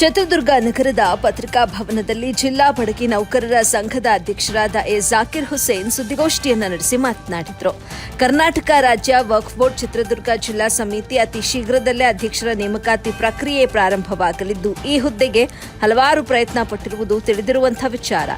ಚಿತ್ರದುರ್ಗ ನಗರದ ಪತ್ರಿಕಾ ಭವನದಲ್ಲಿ ಜಿಲ್ಲಾ ಬಡಗಿ ನೌಕರರ ಸಂಘದ ಅಧ್ಯಕ್ಷರಾದ ಎ ಜಾಕಿರ್ ಹುಸೇನ್ ಸುದ್ದಿಗೋಷ್ಠಿಯನ್ನು ನಡೆಸಿ ಮಾತನಾಡಿದರು. ಕರ್ನಾಟಕ ರಾಜ್ಯ ವಕ್ಫ್ ಬೋರ್ಡ್ ಚಿತ್ರದುರ್ಗ ಜಿಲ್ಲಾ ಸಮಿತಿ ಅತಿ ಶೀಘ್ರದಲ್ಲೇ ಅಧ್ಯಕ್ಷರ ನೇಮಕಾತಿ ಪ್ರಕ್ರಿಯೆ ಪ್ರಾರಂಭವಾಗಲಿದ್ದು, ಈ ಹುದ್ದೆಗೆ ಹಲವಾರು ಪ್ರಯತ್ನ ಪಟ್ಟಿರುವುದು ತಿಳಿದಿರುವಂತಹ ವಿಚಾರ.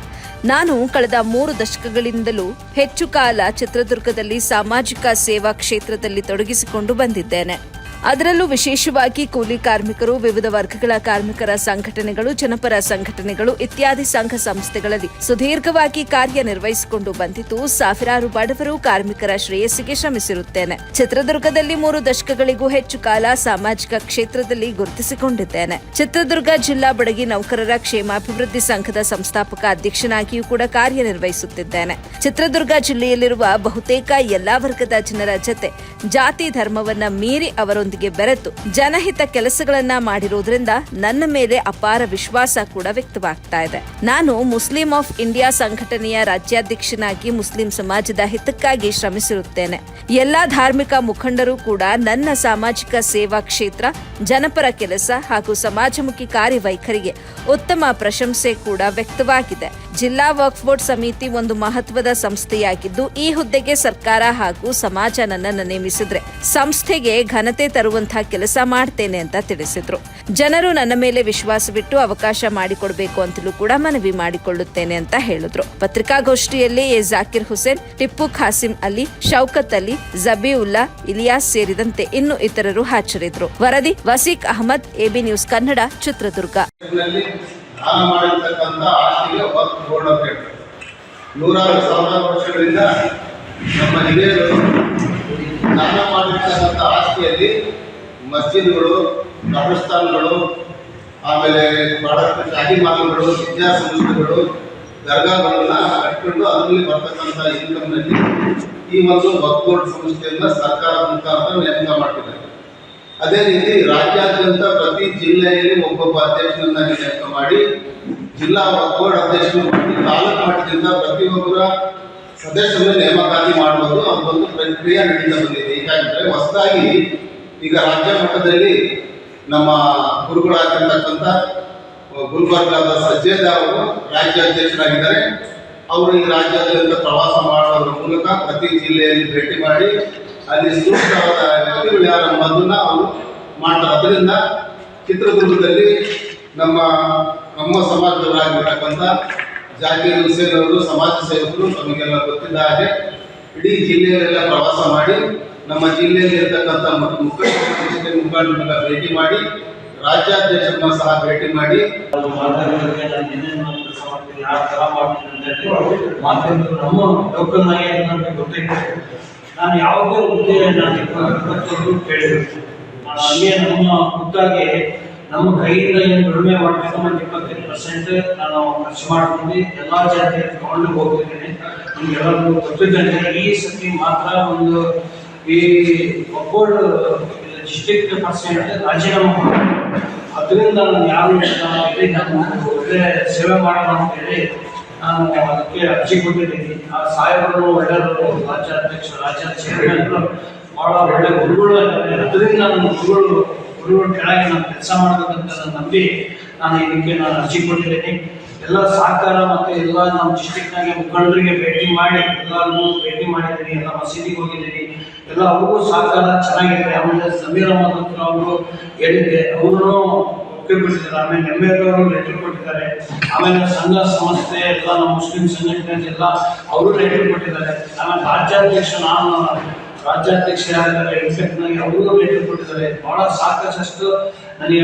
ನಾನು ಕಳೆದ ಮೂರು ದಶಕಗಳಿಂದಲೂ ಹೆಚ್ಚು ಕಾಲ ಚಿತ್ರದುರ್ಗದಲ್ಲಿ ಸಾಮಾಜಿಕ ಸೇವಾ ಕ್ಷೇತ್ರದಲ್ಲಿ ತೊಡಗಿಸಿಕೊಂಡು ಬಂದಿದ್ದೇನೆ. ಅದರಲ್ಲೂ ವಿಶೇಷವಾಗಿ ಕೂಲಿ ಕಾರ್ಮಿಕರು, ವಿವಿಧ ವರ್ಗಗಳ ಕಾರ್ಮಿಕರ ಸಂಘಟನೆಗಳು, ಜನಪರ ಸಂಘಟನೆಗಳು ಇತ್ಯಾದಿ ಸಂಘ ಸಂಸ್ಥೆಗಳಲ್ಲಿ ಸುದೀರ್ಘವಾಗಿ ಕಾರ್ಯನಿರ್ವಹಿಸಿಕೊಂಡು ಬಂದಿದ್ದು ಸಾವಿರಾರು ಬಡವರು ಕಾರ್ಮಿಕರ ಶ್ರೇಯಸ್ಸಿಗೆ ಶ್ರಮಿಸಿರುತ್ತೇನೆ. ಚಿತ್ರದುರ್ಗದಲ್ಲಿ ಮೂರು ದಶಕಗಳಿಗೂ ಹೆಚ್ಚು ಕಾಲ ಸಾಮಾಜಿಕ ಕ್ಷೇತ್ರದಲ್ಲಿ ಗುರುತಿಸಿಕೊಂಡಿದ್ದೇನೆ. ಚಿತ್ರದುರ್ಗ ಜಿಲ್ಲಾ ಬಡಗಿ ನೌಕರರ ಕ್ಷೇಮಾಭಿವೃದ್ಧಿ ಸಂಘದ ಸಂಸ್ಥಾಪಕ ಅಧ್ಯಕ್ಷನಾಗಿಯೂ ಕೂಡ ಕಾರ್ಯನಿರ್ವಹಿಸುತ್ತಿದ್ದೇನೆ. ಚಿತ್ರದುರ್ಗ ಜಿಲ್ಲೆಯಲ್ಲಿರುವ ಬಹುತೇಕ ಎಲ್ಲಾ ವರ್ಗದ ಜನರ ಜತೆ ಜಾತಿ ಧರ್ಮವನ್ನ ಮೀರಿ ಅವರೊಂದಿಗೆ ಬೆರೆತು ಜನಹಿತ ಕೆಲಸಗಳನ್ನ ಮಾಡಿರೋದ್ರಿಂದ ನನ್ನ ಮೇಲೆ ಅಪಾರ ವಿಶ್ವಾಸ ಕೂಡ ವ್ಯಕ್ತವಾಗ್ತಾ ಇದೆ. ನಾನು ಮುಸ್ಲಿಂ ಆಫ್ ಇಂಡಿಯಾ ಸಂಘಟನೆಯ ರಾಜ್ಯಾಧ್ಯಕ್ಷನಾಗಿ ಮುಸ್ಲಿಂ ಸಮಾಜದ ಹಿತಕ್ಕಾಗಿ ಶ್ರಮಿಸಿರುತ್ತೇನೆ. ಎಲ್ಲಾ ಧಾರ್ಮಿಕ ಮುಖಂಡರು ಕೂಡ ನನ್ನ ಸಾಮಾಜಿಕ ಸೇವಾ ಕ್ಷೇತ್ರ, ಜನಪರ ಕೆಲಸ ಹಾಗೂ ಸಮಾಜಮುಖಿ ಕಾರ್ಯವೈಖರಿಗೆ ಉತ್ತಮ ಪ್ರಶಂಸೆ ಕೂಡ ವ್ಯಕ್ತವಾಗಿದೆ. ಜಿಲ್ಲಾ ವಕ್ಫ್ ಬೋರ್ಡ್ ಸಮಿತಿ ಒಂದು ಮಹತ್ವದ ಸಂಸ್ಥೆಯಾಗಿದ್ದು, ಈ ಹುದ್ದೆಗೆ ಸರ್ಕಾರ ಹಾಗೂ ಸಮಾಜ ನನ್ನನ್ನು ನೇಮಿಸಿದ್ರೆ ಸಂಸ್ಥೆಗೆ ಘನತೆ ತರುವಂತಹ ಕೆಲಸ ಮಾಡ್ತೇನೆ ಅಂತ ತಿಳಿಸಿದ್ರು. ಜನರು ನನ್ನ ಮೇಲೆ ವಿಶ್ವಾಸವಿಟ್ಟು ಅವಕಾಶ ಮಾಡಿಕೊಡ್ಬೇಕು ಅಂತಲೂ ಕೂಡ ಮನವಿ ಮಾಡಿಕೊಳ್ಳುತ್ತೇನೆ ಅಂತ ಹೇಳಿದ್ರು. ಪತ್ರಿಕಾಗೋಷ್ಠಿಯಲ್ಲಿ ಎ ಜಾಕಿರ್ ಹುಸೇನ್, ಟಿಪ್ಪು ಖಾಸಿಂ ಅಲಿ, ಶೌಕತ್ ಅಲಿ, ಜಬೀವುಲ್ಲಾ, ಇಲಿಯಾಸ್ ಸೇರಿದಂತೆ ಇನ್ನು ಇತರರು ಹಾಜರಿದ್ರು. ವರದಿ ವಸೀಕ್ ಅಹಮದ್, ಎಬಿ ನ್ಯೂಸ್ ಕನ್ನಡ, ಚಿತ್ರದುರ್ಗ. ನೂರಾರು ಸಾವಿರಾರು ವರ್ಷಗಳಿಂದ ನಮ್ಮ ಹಿರಿಯರು ದಾನ ಮಾಡಿರ್ತಕ್ಕಂಥ ಆಸ್ತಿಯಲ್ಲಿ ಮಸ್ಜಿದ್ಗಳು, ಕಬ್ರಸ್ತಾನ್ಗಳು, ಆಮೇಲೆ ಬಹಳಷ್ಟು ಶಾಹಿ ಮಾಲುಗಳು ವಿದ್ಯಾಸಂಸ್ಥೆಗಳು, ದರ್ಗಾಗಳನ್ನ ಕಟ್ಕೊಂಡು ಅದರಲ್ಲಿ ಬರ್ತಕ್ಕಂಥ ಇನ್ಕಮ್ನಲ್ಲಿ ಈ ಒಂದು ವಕ್ಫೋರ್ಡ್ ಸಂಸ್ಥೆಯನ್ನ ಸರ್ಕಾರದ ಮುಖಾಂತರ ನೇಮಕ ಮಾಡ್ತಿದ್ದಾರೆ. ಅದೇ ರೀತಿ ರಾಜ್ಯಾದ್ಯಂತ ಪ್ರತಿ ಜಿಲ್ಲೆಯಲ್ಲಿ ಒಬ್ಬೊಬ್ಬ ಅಧ್ಯಕ್ಷರನ್ನಾಗಿ ನೇಮಕ ಮಾಡಿ ಜಿಲ್ಲಾ ಬೋರ್ಡ್ ಅಧ್ಯಕ್ಷರು ಮಾಡಿ ತಾಲೂಕು ಮಟ್ಟದಿಂದ ಪ್ರತಿಯೊಬ್ಬರ ಸದಸ್ಯರನ್ನು ನೇಮಕಾತಿ ಮಾಡುವುದು ಅದೊಂದು ಪ್ರಕ್ರಿಯೆ ನಡೀತಾ ಬಂದಿದೆ. ಹೀಗಾಗಿದ್ರೆ ಹೊಸದಾಗಿ ಈಗ ರಾಜ್ಯ ಮಟ್ಟದಲ್ಲಿ ನಮ್ಮ ಗುರುಗಳಾಗಿರ್ತಕ್ಕಂಥ ಗುಲ್ಬರ್ಗಾದ ಸಜ್ಜೇದ ಅವರು ರಾಜ್ಯ ಅಧ್ಯಕ್ಷರಾಗಿದ್ದಾರೆ ಅವರು ಈ ರಾಜ್ಯಾದ್ಯಂತ ಪ್ರವಾಸ ಮಾಡುವುದರ ಮೂಲಕ ಪ್ರತಿ ಜಿಲ್ಲೆಯಲ್ಲಿ ಭೇಟಿ ಮಾಡಿ ಅಲ್ಲಿ ಸೂಕ್ತವಾದ ವ್ಯಕ್ತಿಗಳು ಯಾರು ಅನ್ನೋದನ್ನ ಅವರು ಮಾಡ್ತಾರೆ. ಅದರಿಂದ ಚಿತ್ರದುರ್ಗದಲ್ಲಿ ನಮ್ಮ ನಮ್ಮ ಸಮಾಜದವರಾಗಿರ್ತಕ್ಕಂಥ ಜಾಕೀರ್ ಹುಸೇನ್ ಅವರು, ಸಮಾಜ ಸೇವಕರು ನಮಗೆಲ್ಲ ಗೊತ್ತಿದ್ದ ಹಾಗೆ ಇಡೀ ಜಿಲ್ಲೆಯಲ್ಲೆಲ್ಲ ಪ್ರವಾಸ ಮಾಡಿ ನಮ್ಮ ಜಿಲ್ಲೆಯಲ್ಲಿ ಇರತಕ್ಕಂತ ಮುಖಂಡ ಮುಖಂಡರನ್ನ ಭೇಟಿ ಮಾಡಿ, ರಾಜ್ಯಾಧ್ಯಕ್ಷರನ್ನ ಸಹ ಭೇಟಿ ಮಾಡಿ. ನಮ್ಮ ಲೋಕಲ್ ಆಗಿ ನನಗೆ ನಾನು ಯಾವುದೇ ಹುದ್ದೆಯನ್ನು ಇಪ್ಪತ್ತೊಂದು ಕೇಳಿದ್ರು ನಾನು ಹಂಗೆ ನಮ್ಮ ಖುದ್ದಾಗಿ ನಮ್ಮ ಕೈಯಿಂದ ಏನು ಮಾಡಬೇಕಂದ್ರೆ ಮಾಡಬೇಕು ಒಂದು ಇಪ್ಪತ್ತೈದು ಪರ್ಸೆಂಟ್ ನಾನು ಖರ್ಚು ಮಾಡ್ತೀನಿ ಎಲ್ಲ ಜಾತಿ ತಗೊಂಡು ಹೋಗ್ತಿದ್ದೀನಿ. ನಿಮ್ಗೆಲ್ಲರಿಗೂ ಗೊತ್ತಿದ್ದಂತೆ ಈ ಸತಿ ಮಾತ್ರ ಒಂದು ಈ ಒಬ್ಬರು ಡಿಸ್ಟ್ರಿಕ್ಟ್ ಪರ್ಸೆಂಟ್ ರಾಜೀನಾಮೆ ಅದರಿಂದ ನಾನು ಯಾರು ಇಲ್ಲಿ ನಾನು ಒಳ್ಳೆ ಸೇವೆ ಮಾಡೋಣ ಅಂತ ಹೇಳಿ ನಾನು ಅದಕ್ಕೆ ಅರ್ಜಿ ಕೊಟ್ಟಿದ್ದೀನಿ. ಆ ಸಾಹೇಬರು, ಒಳ್ಳೆಯವರು ರಾಜ್ಯಾಧ್ಯಕ್ಷ ರಾಜ್ಯ ಚೇರ್ಮನ್ ಭಾಳ ಒಳ್ಳೆ ಗುರುಗಳು ಅದರಿಂದ ನನ್ನ ಗುರುಗಳು ಗುರುಗಳು ಕೆಳಗೆ ನಾನು ಕೆಲಸ ಮಾಡಬೇಕಂತ ನಾನು ನಂಬಿ ನಾನು ಇದಕ್ಕೆ ನಾನು ಅರ್ಜಿ ಕೊಟ್ಟಿದ್ದೀನಿ. ಎಲ್ಲ ಸಹಕಾರ ಮತ್ತು ಎಲ್ಲ ನಮ್ಮ ಡಿಸ್ಟಿಕ್ನಾಗೆ ಮುಖಂಡರಿಗೆ ಭೇಟಿ ಮಾಡಿ, ಎಲ್ಲರಿಗೂ ಭೇಟಿ ಮಾಡಿದ್ದೀನಿ ಎಲ್ಲ ಮಸೀದಿಗೆ ಹೋಗಿದ್ದೀನಿ ಎಲ್ಲ ಅವ್ರಿಗೂ ಸಹಕಾರ ಚೆನ್ನಾಗಿದೆ. ಆಮೇಲೆ ಸಮೀರ ಅಹಮದ್ ಅವರು ಹೇಳಿದ್ದೆ ಅವರು ಒಪ್ಪಿಬಿಟ್ಟಿದ್ದಾರೆ ಆಮೇಲೆ ಅವರು ಲೆಟರ್ ಕೊಟ್ಟಿದ್ದಾರೆ. ಆಮೇಲೆ ಸಂಘ ಸಂಸ್ಥೆ, ಎಲ್ಲ ನಮ್ಮ ಮುಸ್ಲಿಂ ಸಂಘಟನೆ ಎಲ್ಲ ಅವರು ಲೆಟರ್ ಕೊಟ್ಟಿದ್ದಾರೆ. ಆಮೇಲೆ ರಾಜ್ಯಾಧ್ಯಕ್ಷ ನಾನು, ರಾಜ್ಯಾಧ್ಯಕ್ಷ ಇನ್ಫೆಕ್ಟ್ನಾಗಿ ಅವರು ಲೆಟರ್ ಕೊಟ್ಟಿದ್ದಾರೆ. ಭಾಳ ಸಾಕಷ್ಟು ನನಗೆ